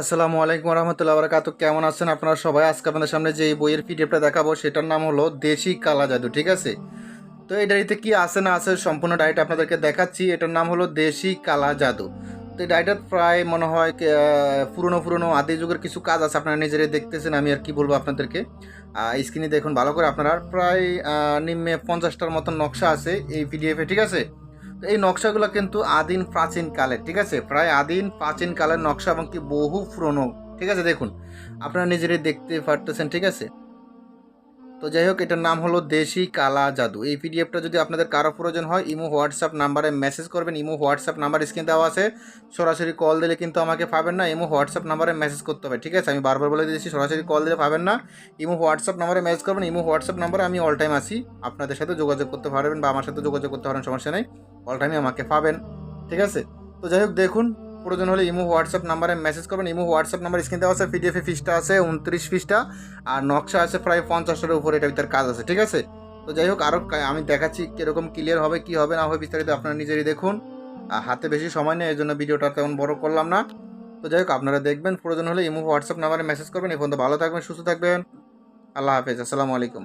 আসসালামু আলাইকুম রহমতুল্লাহ বারাকাতু কেমন আছেন আপনারা সবাই? আজকে আপনাদের সামনে যে বইয়ের পিডিএফটা দেখাবো, সেটার নাম হলো দেশি কালা জাদু, ঠিক আছে? তো এই ডায়েরিতে কি আছে না আছে সম্পূর্ণ ডায়েরিটা আপনাদেরকে দেখাচ্ছি। এটার নাম হলো দেশি কালা জাদু। তো এই ডায়েরিটার প্রায় মনে হয় পুরনো পুরনো আদি যুগের কিছু কাজ আছে, আপনারা নিজেরাই দেখতেছেন, আমি আর কি বলব আপনাদেরকে। স্ক্রিনে দেখুন ভালো করে আপনারা। প্রায় নিম্নে পঞ্চাশটার মতন নকশা আছে এই পিডিএফে, ঠিক আছে? তো এই নকশাগুলো কিন্তু আদিম প্রাচীন কালের, ঠিক আছে? প্রায় আদিম প্রাচীন কালের নকশা এবং কি বহু পুরনো, ঠিক আছে? দেখুন, আপনারা নিজেরাই দেখতে পারতেছেন, ঠিক আছে? তো যাই হোক, এটার নাম হলো দেশি কালা জাদু। এই পিডিএফটা যদি আপনাদের কারও প্রয়োজন হয়, ইমো, হোয়াটসঅ্যাপ নাম্বারে মেসেজ করবেন। ইমো, হোয়াটসঅ্যাপ নাম্বার স্ক্রিন দেওয়া আছে। সরাসরি কল দিলে কিন্তু আমাকে পাবেন না। ইমো, হোয়াটসঅ্যাপ নাম্বারে মেসেজ করতে হবে, ঠিক আছে? আমি বারবার বলে দিয়েছি, সরাসরি কল দিলে পাবেন না। ইমো, হোয়াটসঅ্যাপ নাম্বারে মেসেজ করবেন। ইমো, হোয়াটসঅ্যাপ নাম্বারে আমি অল টাইম আসি আপনাদের সাথে যোগাযোগ করতে পারবেন বা আমার সাথে যোগাযোগ করতে পারেন, সমস্যা নেই। অল টাইমে আমাকে পাবেন, ঠিক আছে? তো যাই হোক, দেখুন, প্রয়োজন হলে ইমো, হোয়াটসঅ্যাপ নাম্বারে মেসেজ করবেন। ইমো, হোয়াটসঅ্যাপ নাম্বার স্ক্রিন দেওয়া আছে পিডিএফে ফিসটা আছে, উনত্রিশ ফিসটা, আর নকশা আছে প্রায় পঞ্চাশের উপরে এটা ভিতরে কাজ আছে, ঠিক আছে? তো যাই হোক আরও আমি দেখাচ্ছি কীরকম ক্লিয়ার হবে, কি হবে না হবে, বিস্তারিত আপনারা নিজেরই দেখুন। আর হাতে বেশি সময় নেই এই জন্য ভিডিওটা তেমন বড় করলাম না। তো যাই হোক, আপনারা দেখবেন, প্রয়োজন হলে ইমো, হোয়াটসঅ্যাপ নাম্বারে মেসেজ করবেন। এখন তো ভালো থাকবেন, সুস্থ থাকবেন। আল্লাহ হাফেজ, আসসালামু আলাইকুম।